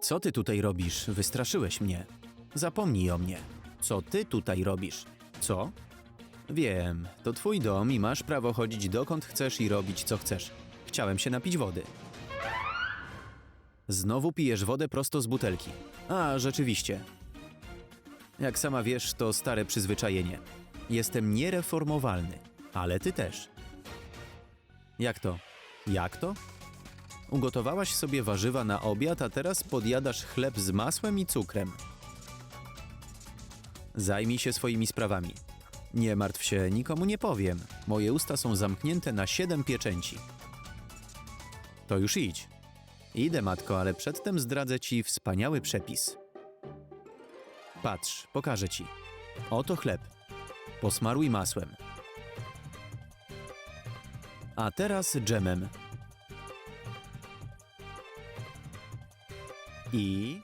Co ty tutaj robisz? Wystraszyłeś mnie. Zapomnij o mnie. Co ty tutaj robisz? Co? Wiem, to twój dom i masz prawo chodzić dokąd chcesz i robić co chcesz. Chciałem się napić wody. Znowu pijesz wodę prosto z butelki. A, rzeczywiście. Jak sama wiesz, to stare przyzwyczajenie. Jestem niereformowalny, ale ty też. Jak to? Jak to? Ugotowałaś sobie warzywa na obiad, a teraz podjadasz chleb z masłem i cukrem. Zajmij się swoimi sprawami. Nie martw się, nikomu nie powiem. Moje usta są zamknięte na siedem pieczęci. To już idź. Idę, matko, ale przedtem zdradzę ci wspaniały przepis. Patrz, pokażę ci. Oto chleb. Posmaruj masłem. A teraz dżemem. I